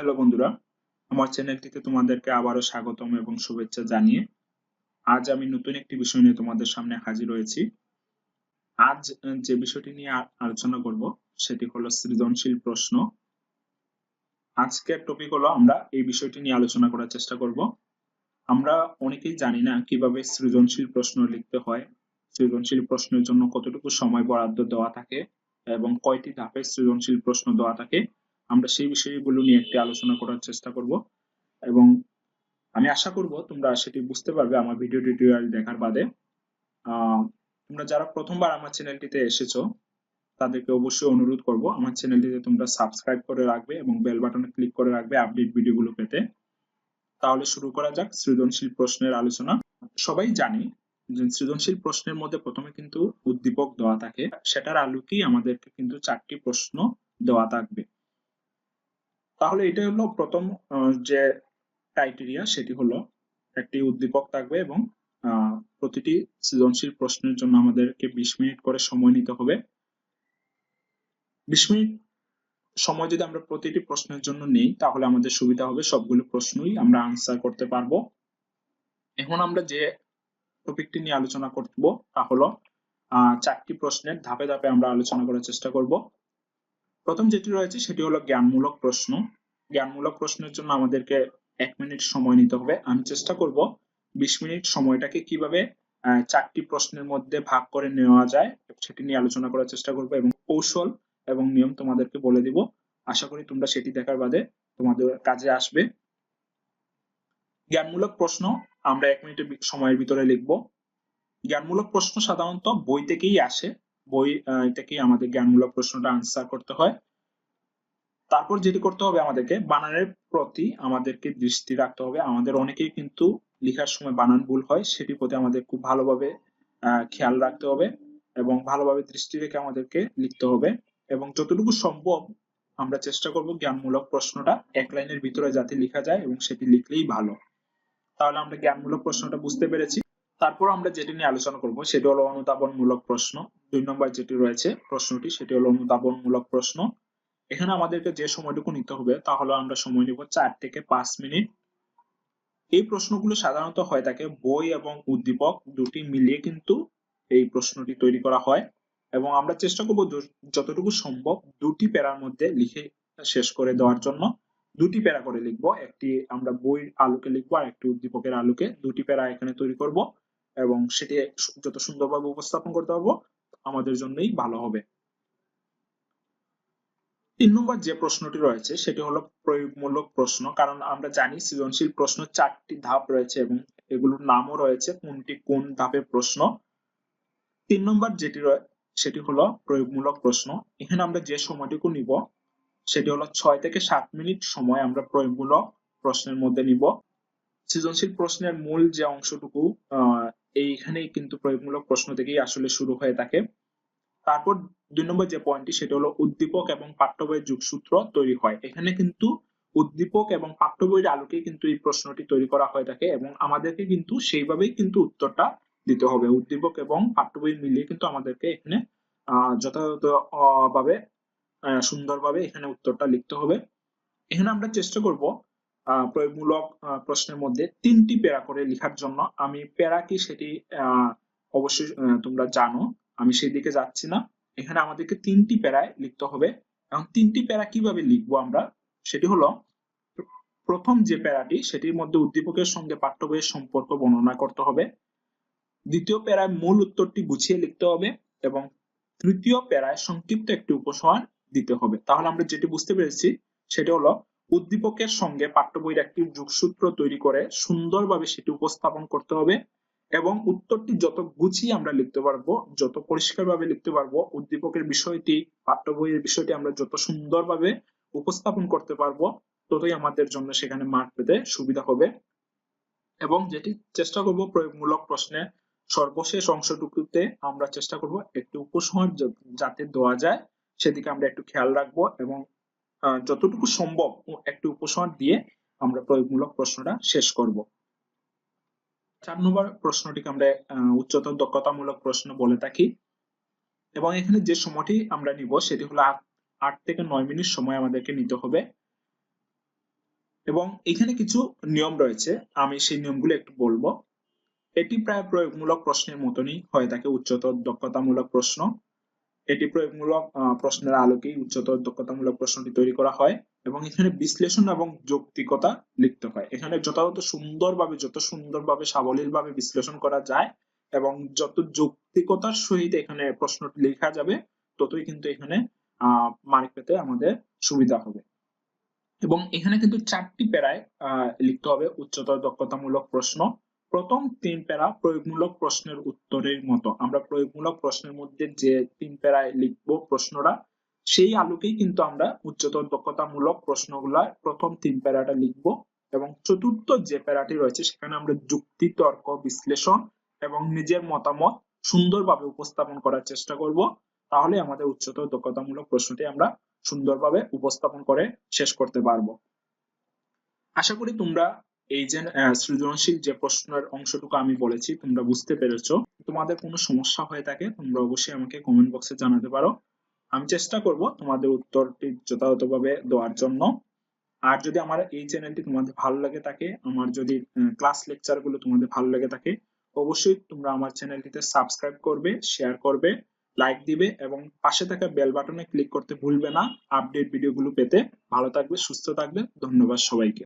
Hello বন্ধুরা, আমার চ্যানেলটিতে তোমাদেরকে আবারও স্বাগতম এবং শুভেচ্ছা জানিয়ে আজ আমি নতুন একটি বিষয় নিয়ে তোমাদের সামনে হাজির হয়েছি। আজ যে বিষয়টি নিয়ে আলোচনা করব সেটি হলো সৃজনশীল প্রশ্ন। আজকের টপিক হলো আমরা এই বিষয়টি নিয়ে আলোচনা করার চেষ্টা করব। আমরা অনেকেই জানি না কীভাবে সৃজনশীল প্রশ্ন লিখতে হয়, সৃজনশীল প্রশ্নের জন্য কতটুকু সময় বরাদ্দ দেওয়া থাকে এবং কয়টি ধাপে সৃজনশীল প্রশ্ন দেওয়া থাকে। আমরা সেই বিষয়গুলো নিয়ে একটি আলোচনা করার চেষ্টা করব। এবং আমি আশা করব তোমরা সেটি বুঝতে পারবে আমার ভিডিও টিউটোরিয়াল দেখার বাদে। তোমরা যারা প্রথমবার আমার চ্যানেলটিতে এসেছ, তাদেরকে অবশ্যই অনুরোধ করব আমার চ্যানেলটিতে তোমরা সাবস্ক্রাইব করে রাখবে এবং বেল বাটনে ক্লিক করে রাখবে আপডেট ভিডিওগুলো পেতে। তাহলে শুরু করা যাক সৃজনশীল প্রশ্নের আলোচনা। সবাই জানি যে সৃজনশীল প্রশ্নের মধ্যে প্রথমে কিন্তু উদ্দীপক দেওয়া থাকে। সেটার আলোকেই আমাদেরকে কিন্তু চারটি প্রশ্ন দেওয়া থাকবে। তাহলে এটা হলো প্রথম যে ক্রাইটেরিয়া সেটি হলো একটি উদ্দীপক থাকবে এবং প্রতিটি সৃজনশীল প্রশ্নের জন্য আমাদেরকে বিশ মিনিট করে সময় নিতে হবে। বিশ মিনিট সময় যদি আমরা প্রতিটি প্রশ্নের জন্য নেই, তাহলে আমাদের সুবিধা হবে সবগুলো প্রশ্নই আমরা আনসার করতে পারব। এখন আমরা যে টপিকটি নিয়ে আলোচনা করব, তা হলো চারটি প্রশ্নের ধাপে ধাপে আমরা আলোচনা করার চেষ্টা করব। প্রথম যেটি রয়েছে সেটি হলো জ্ঞানমূলক প্রশ্ন। জ্ঞানমূলক প্রশ্নের জন্য আমাদেরকে এক মিনিট সময় নিতে হবে। আমি চেষ্টা করব বিশ মিনিট সময়টাকে কীভাবে চারটি প্রশ্নের মধ্যে ভাগ করে নেওয়া যায় সেটি নিয়ে আলোচনা করার চেষ্টা করব এবং কৌশল এবং নিয়ম তোমাদেরকে বলে দিব। আশা করি তোমরা সেটি দেখার বাদে তোমাদের কাজে আসবে। জ্ঞানমূলক প্রশ্ন আমরা এক মিনিটের সময়ের ভিতরে লিখব। জ্ঞানমূলক প্রশ্ন সাধারণত বই থেকেই আসে। বই থেকেই আমাদের জ্ঞানমূলক প্রশ্নটা আনসার করতে হয়। তারপর যেটি করতে হবে আমাদেরকে, বানানের প্রতি আমাদেরকে দৃষ্টি রাখতে হবে। আমাদের অনেকেই কিন্তু লেখার সময় বানান ভুল হয়, সেটির প্রতি আমাদের খুব ভালোভাবে খেয়াল রাখতে হবে এবং ভালোভাবে দৃষ্টি রেখে আমাদেরকে লিখতে হবে এবং যতটুকু সম্ভব আমরা চেষ্টা করব জ্ঞানমূলক প্রশ্নটা এক লাইনের ভিতরে যাতে লেখা যায় এবং সেটি লিখলেই ভালো। তাহলে আমরা জ্ঞানমূলক প্রশ্নটা বুঝতে পেরেছি। তারপর আমরা যেটি নিয়ে আলোচনা করব, সেটি হলো অনুধাবনমূলক প্রশ্ন। দুই নম্বর যেটি রয়েছে প্রশ্নটি, সেটি হলো অনুধাবনমূলক প্রশ্ন। এখানে আমাদেরকে যে সময়টুকু নিতে হবে তাহলে আমরা সময় নিব চার থেকে পাঁচ মিনিট। এই প্রশ্নগুলো সাধারণত হয়ে থাকে, বই এবং উদ্দীপক দুটি মিলিয়ে কিন্তু এই প্রশ্নটি তৈরি করা হয়। এবং আমরা চেষ্টা করব যতটুকু সম্ভব দুটি প্যারার মধ্যে লিখে শেষ করে দেওয়ার জন্য। দুটি প্যারা করে লিখব, একটি আমরা বইয়ের আলোকে লিখব আর একটি উদ্দীপকের আলোকে। দুটি প্যারা এখানে তৈরি করব। এবং সেটি যত সুন্দরভাবে উপস্থাপন করতে পারব, আমাদের জন্যই ভালো হবে। তিন নম্বর যে প্রশ্নটি রয়েছে, সেটি হলো প্রয়োগমূলক প্রশ্ন, কারণ আমরা জানি সৃজনশীল প্রশ্ন চারটি ধাপ রয়েছে এবং এগুলোর নামও রয়েছে, কোনটি কোন ধাপের প্রশ্ন। তিন নম্বর যেটি সেটি হলো প্রয়োগমূলক প্রশ্ন। এখানে আমরা যে সময়টুকু নিব, সেটি হলো ছয় থেকে সাত মিনিট সময় আমরা প্রয়োগমূলক প্রশ্নের মধ্যে নিব। সৃজনশীল প্রশ্নের মূল যে অংশটুকু এইখানেই কিন্তু প্রয়োগমূলক প্রশ্ন থেকেই আসলে শুরু হয়ে থাকে। তারপর দুই নম্বর যে পয়েন্টটি সেটা হলো উদ্দীপক এবং পাঠ্য বইয়ের যোগসূত্র তৈরি হয়। এখানে কিন্তু উদ্দীপক এবং পাঠ্য বইয়ের আলোকে কিন্তু এই প্রশ্নটি তৈরি করা হয়ে থাকে এবং আমাদেরকে কিন্তু সেইভাবেই কিন্তু উত্তরটা দিতে হবে। উদ্দীপক এবং পাঠ্যবই মিলিয়ে কিন্তু আমাদেরকে এখানে যথাযথ ভাবে সুন্দরভাবে এখানে উত্তরটা লিখতে হবে। এখানে আমরা চেষ্টা করব প্রয়োগমূলক প্রশ্নের মধ্যে তিনটি প্যারা করে লেখার জন্য আমি প্যারা কি সেটি অবশ্যই তোমরা জানো। আমি সেই দিকে যাচ্ছি না। এখানে আমাদেরকে তিনটি প্যারায় লিখতে হবে। এবং তিনটি প্যারা কীভাবে লিখব আমরা? সেটি হলো, প্রথম যে প্যারাটি, সেটির মধ্যে উদ্দীপকের সঙ্গে পাঠ্য বইয়ের সম্পর্ক বর্ণনা করতে হবে। দ্বিতীয় প্যারায় মূল উত্তরটি গুছিয়ে লিখতে হবে এবং তৃতীয় প্যারায় সংক্ষিপ্ত একটি উপসংহার দিতে হবে। তাহলে আমরা যেটি বুঝতে পেরেছি, সেটি হলো উদ্দীপকের সঙ্গে পাঠ্য বইয়ের একটি যোগসূত্র তৈরি করে সুন্দরভাবে সেটি উপস্থাপন করতে হবে এবং উত্তরটি যত গুছিয়ে আমরা লিখতে পারব, যত পরিষ্কারভাবে লিখতে পারব, উদ্দীপকের বিষয়টি পাঠ্য বইয়ের বিষয়টি আমরা যত সুন্দরভাবে উপস্থাপন করতে পারব, ততই আমাদের জন্য সেখানে মার্ক পেতে সুবিধা হবে। এবং যেটি চেষ্টা করব প্রয়োগমূলক প্রশ্নে সর্বশেষ অংশটুকুতে আমরা চেষ্টা করব একটি উপসংহার যাতে দেওয়া যায়, সেদিকে আমরা একটু খেয়াল রাখব এবং যতটুকু সম্ভব একটি উপসংহার দিয়ে আমরা প্রয়োগমূলক প্রশ্নটা শেষ করব। চার নম্বর প্রশ্নটিকে আমরা উচ্চতর দক্ষতামূলক প্রশ্ন বলে থাকি। এবং এখানে যে সময়টি আমরা নিব সেটি হলো আট থেকে নয় মিনিট সময় আমাদেরকে নিতে হবে। এবং এখানে কিছু নিয়ম রয়েছে, আমি সেই নিয়মগুলো একটু বলব। এটি প্রায় প্রয়োগমূলক প্রশ্নের মতনই হয়ে থাকে উচ্চতর দক্ষতামূলক প্রশ্ন। এটি প্রয়োগমূলক প্রশ্নের আলোকেই উচ্চতর দক্ষতামূলক প্রশ্নটি তৈরি করা হয় এবং এখানে বিশ্লেষণ এবং যৌক্তিকতা লিখতে হয়। এখানে যথাযথ সুন্দরভাবে, যত সুন্দরভাবে, সাবলীলভাবে বিশ্লেষণ করা যায় এবং যত যৌক্তিকতার সহিত এখানে প্রশ্নটি লেখা যাবে, ততই কিন্তু এখানে মার্ক পেতে আমাদের সুবিধা হবে। এবং এখানে কিন্তু চারটি প্যারায় লিখতে হবে উচ্চতর দক্ষতামূলক প্রশ্ন। প্রথম তিন প্যারা প্রয়োগমূলক প্রশ্নের উত্তরের মতো। আমরা প্রয়োগমূলক প্রশ্নের মধ্যে যে তিন প্যারায় লিখব প্রশ্নটা, সেই আলোকেই কিন্তু আমরা উচ্চতর দক্ষতামূলক প্রশ্নগুলা প্রথম তিন প্যারাটা লিখব এবং চতুর্থ যে প্যারাটি রয়েছে, সেখানে আমরা যুক্তি, তর্ক, বিশ্লেষণ এবং নিজের মতামত সুন্দরভাবে উপস্থাপন করার চেষ্টা করব। তাহলে আমাদের উচ্চতর দক্ষতামূলক প্রশ্নটি আমরা সুন্দরভাবে উপস্থাপন করে শেষ করতে পারব। আশা করি তোমরা এই যে সৃজনশীল যে প্রশ্নের অংশটুকু আমি বলেছি, তোমরা বুঝতে পেরেছ। তোমাদের কোনো সমস্যা হয়ে থাকে, তোমরা অবশ্যই আমাকে কমেন্ট বক্সে জানাতে পারো। আমি চেষ্টা করব তোমাদের উত্তরটি যথাযথভাবে দেওয়ার জন্য। আর যদি আমার এই চ্যানেলটি তোমাদের ভালো লাগে থাকে, আমার যদি ক্লাস লেকচারগুলো তোমাদের ভালো লাগে থাকে, অবশ্যই তোমরা আমার চ্যানেলটিতে সাবস্ক্রাইব করবে শেয়ার করবে লাইক দিবে এবং পাশে থাকা বেল বাটনে ক্লিক করতে ভুলবে না আপডেট ভিডিওগুলো পেতে। ভালো থাকবে, সুস্থ থাকবে। ধন্যবাদ সবাইকে।